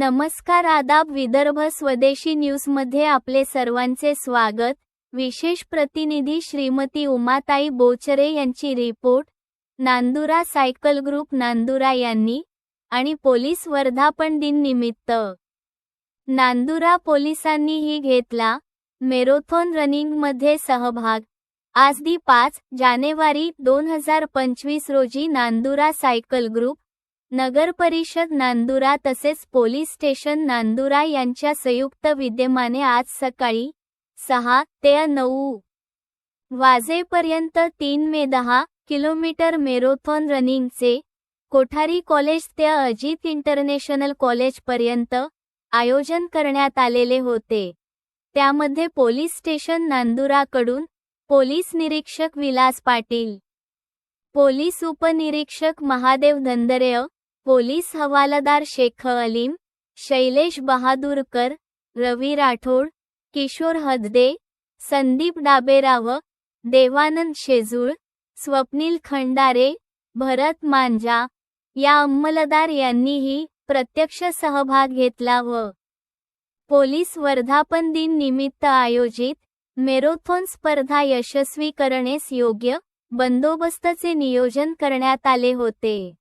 नमस्कार आदाब विदर्भ स्वदेशी न्यूजमध्ये आपले सर्वांचे स्वागत. विशेष प्रतिनिधी श्रीमती उमाताई बोचरे यांची report. Nandura cycle group Nandura यांनी आणि पोलीस वर्धापन दिन निमित्त. नांदुरा पोलिसांनीही घेतला मेरोथॉन रनिंगमध्ये सहभाग. आज दी पाच जानेवारी दोन हजार पंचवीस रोजी नांदुरा सायकल ग्रुप नगरपरिषद नांदुरा तसेच पोलीस स्टेशन नांदुरा यांच्या संयुक्त विद्यमाने आज सकाळी सहा ते नऊ वाजेपर्यंत तीन मे दहा किलोमीटर मेरोथॉन रनिंगचे कोठारी कॉलेज ते अजित इंटरनॅशनल कॉलेजपर्यंत आयोजन करण्यात आलेले होते. त्यामध्ये पोलीस स्टेशन नांदुराकडून पोलीस निरीक्षक विलास पाटील पोलीस उपनिरीक्षक महादेव धंदरेय पोलीस हवालदार शेख अलीम शैलेश बहादूरकर रवी राठोड किशोर हददे संदीप डाबेराव देवानंद शेजूळ स्वप्नील खंडारे भरत मांजा या अंमलदार यांनीही प्रत्यक्ष सहभाग घेतला व पोलीस वर्धापन दिन निमित्त आयोजित मेरोथॉन स्पर्धा यशस्वी करण्यास योग्य बंदोबस्तचे नियोजन करण्यात आले होते.